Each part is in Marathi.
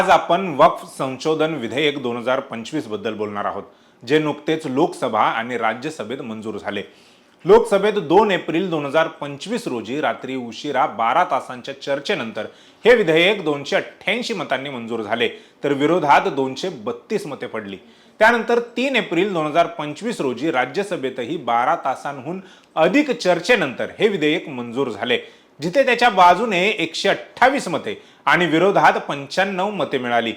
आज आपण वक्फ संशोधन विधेयक दोन हजार पंचवीसबद्दल बोलणार आहोत जे नुकतेच लोकसभा आणि राज्यसभेत मंजूर झाले. लोकसभेत दोन एप्रिल दोन हजार पंचवीस रोजी रात्री उशिरा बारा तासांच्या चर्चेनंतर हे विधेयक दोनशे अठ्ठ्याऐंशी मतांनी मंजूर झाले तर विरोधात दोनशे बत्तीस मते पडली. त्यानंतर तीन एप्रिल दोन हजार पंचवीस रोजी राज्यसभेतही बारा तासांहून अधिक चर्चेनंतर हे विधेयक मंजूर झाले. जिथे त्याच्या बाजूने एकशे अठ्ठावीस मते आणि विरोधात पंच्याण्णव मते मिळाली.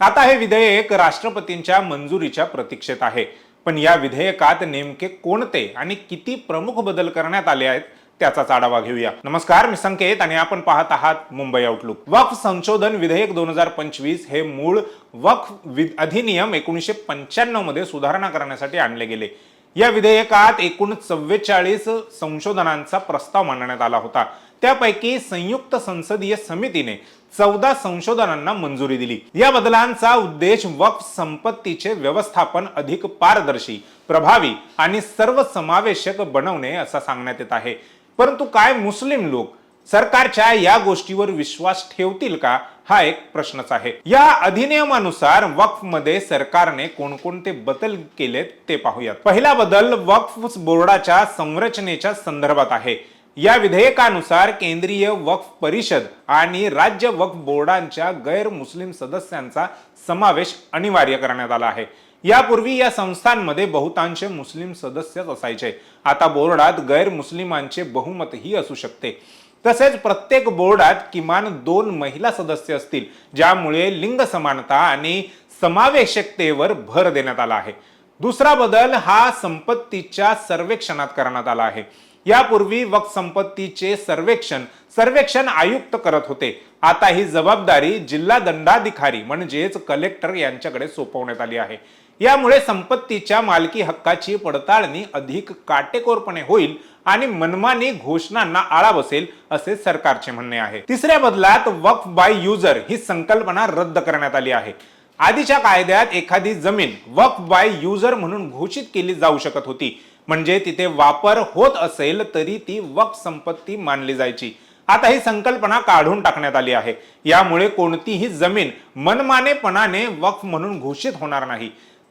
आता हे विधेयक राष्ट्रपतींच्या मंजुरीच्या प्रतीक्षेत आहे. पण या विधेयकात नेमके कोणते आणि किती प्रमुख बदल करण्यात आले आहेत त्याचाच आढावा घेऊया. नमस्कार मी संकेत आणि आपण पाहत आहात मुंबई आउटलुक वक्फ संशोधन विधेयक दोन हजार पंचवीस हे मूळ वक्फ वि- अधिनियम एकोणीसशे पंच्याण्णवमध्ये सुधारणा करण्यासाठी आणले गेले. या विधेयकात एकूण चव्वेचाळीस संशोधनांचा प्रस्ताव मांडण्यात आला होता. त्यापैकी संयुक्त संसदीय समितीने चौदा संशोधनांना मंजुरी दिली. या बदलांचा उद्देश वक्फ संपत्तीचे व्यवस्थापन अधिक पारदर्शी प्रभावी आणि सर्वसमावेशक बनवणे असा सांगण्यात येत आहे. परंतु काय मुस्लिम लोक सरकारच्या या गोष्टीवर विश्वास ठेवतील का? हा एक प्रश्नच आहे. या अधिनियमानुसार वक्फमध्ये सरकारने कोणकोणते बदल केलेत ते पाहूयात. पहिला बदल वक्फ बोर्डाच्या संरचनेच्या संदर्भात आहे. या विधेयकानुसार केंद्रीय वक्फ परिषद आणि राज्य वक्फ बोर्डांच्या गैर मुस्लिम सदस्यांचा समावेश अनिवार्य करण्यात आला आहे. यापूर्वी या संस्थांमध्ये बहुतांश मुस्लिम सदस्यच असायचे. आता बोर्डात गैर मुस्लिमांचे बहुमतही असू शकते. तसेच प्रत्येक बोर्डात किमान दोन महिला सदस्य असतील ज्यामुळे लिंग समानता आणि समावेशकतेवर भर देण्यात आला आहे. दुसरा बदल हा संपत्तीच्या सर्वेक्षणात करण्यात आला आहे. यापूर्वी वक्फ संपत्तीचे सर्वेक्षण सर्वेक्षण आयुक्त करत होते. आता ही जबाबदारी जिल्हा दंडाधिकारी म्हणजेच कलेक्टर यांच्याकडे सोपवण्यात आली आहे. यामुळे संपत्तीच्या मालकी हक्काची पडताळणी अधिक काटेकोरपणे होईल आणि मनमानी घोषणांना आळा बसेल असे सरकारचे म्हणणे आहे. तिसऱ्या बदलात वक्फ बाय युजर ही संकल्पना रद्द करण्यात आली आहे. आधीच्या कायद्यात एखादी जमीन वक्फ बाय युजर म्हणून घोषित केली जाऊ शकत होती. म्हणजे तिथे वापर होत असेल तरी ती वक्फ संपत्ती मानली जायची. आता ही संकल्पना काढून टाकण्यात आली आहे. यामुळे कोणतीही जमीन मनमानेपणाने वक्फ म्हणून घोषित होणार नाही.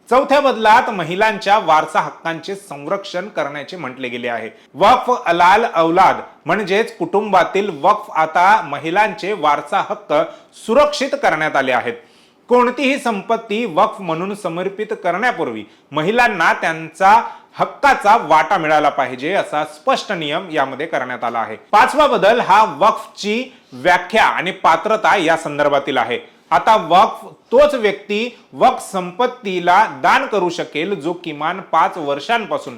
चौथ्या बदलात महिलांच्या वारसा हक्कांचे संरक्षण करण्याचे म्हटले गेले आहे. वक्फ अलाल अवलाद म्हणजेच कुटुंबातील वक्फ आता महिलांचे वारसा हक्क सुरक्षित करण्यात आले आहेत. कोणतीही संपत्ती वक्फ म्हणून समर्पित करण्यापूर्वी महिलांना त्यांचा हक्काचा वाटा मिळाला पाहिजे असा स्पष्ट नियम यामध्ये करण्यात आला आहे. पाचवा बदल हा वक्फची व्याख्या आणि पात्रता या संदर्भातील आहे. आता वक्फ तोच व्यक्ती वक्फ संपत्तीला दान करू शकेल जो किमान पाच वर्षांपासून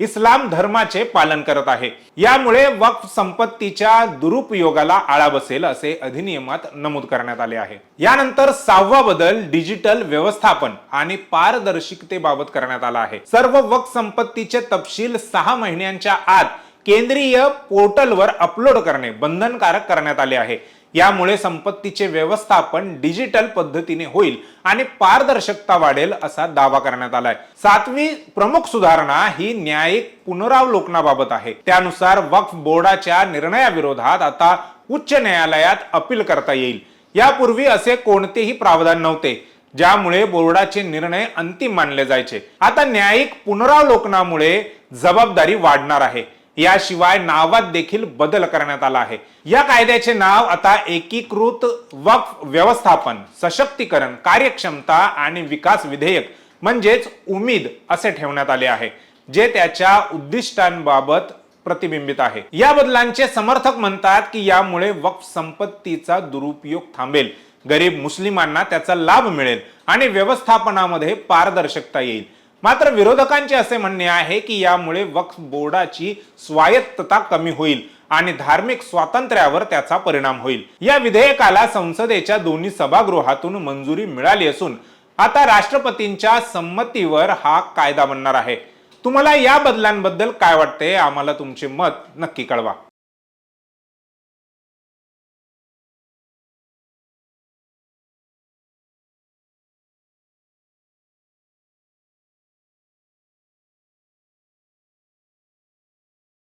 इस्लाम धर्माचे पालन करत आहे. यामुळे वक्फ संपत्तीच्या दुरुपयोगाला आळा बसेल असे अधिनियमात नमूद करण्यात आले आहे. यानंतर सहावा बदल डिजिटल व्यवस्थापन आणि पारदर्शकतेबाबत करण्यात आला आहे. सर्व वक्फ संपत्तीचे तपशील सहा महिन्यांच्या आत केंद्रीय पोर्टलवर अपलोड करणे बंधनकारक करण्यात आले आहे. यामुळे संपत्तीचे व्यवस्थापन डिजिटल पद्धतीने होईल आणि पारदर्शकता वाढेल असा दावा करण्यात आलाय. सातवी प्रमुख सुधारणा ही न्यायिक पुनरावलोकनाबाबत आहे. त्यानुसार वक्फ बोर्डाच्या निर्णयाविरोधात आता उच्च न्यायालयात अपील करता येईल. यापूर्वी असे कोणतेही प्रावधान नव्हते ज्यामुळे बोर्डाचे निर्णय अंतिम मानले जायचे. आता न्यायिक पुनरावलोकनामुळे जबाबदारी वाढणार आहे. याशिवाय नावात देखील बदल करण्यात आला आहे. या कायद्याचे नाव आता एकीकृत वक्फ व्यवस्थापन सशक्तीकरण कार्यक्षमता आणि विकास विधेयक म्हणजेच उमेद असे ठेवण्यात आले आहे जे त्याच्या उद्दिष्टांबाबत प्रतिबिंबित आहे. या बदलांचे समर्थक म्हणतात की यामुळे वक्फ संपत्तीचा दुरुपयोग थांबेल. गरीब मुस्लिमांना त्याचा लाभ मिळेल आणि व्यवस्थापनामध्ये पारदर्शकता येईल. मात्र विरोधकांचे असे म्हणणे आहे की यामुळे वक्फ बोर्डाची स्वायत्तता कमी होईल आणि धार्मिक स्वातंत्र्यावर त्याचा परिणाम होईल. या विधेयकाला संसदेच्या दोन्ही सभागृहातून मंजुरी मिळाली असून आता राष्ट्रपतींच्या संमतीवर हा कायदा बनणार आहे. तुम्हाला या बदलांबद्दल काय वाटते? आम्हाला तुमचे मत नक्की कळवा.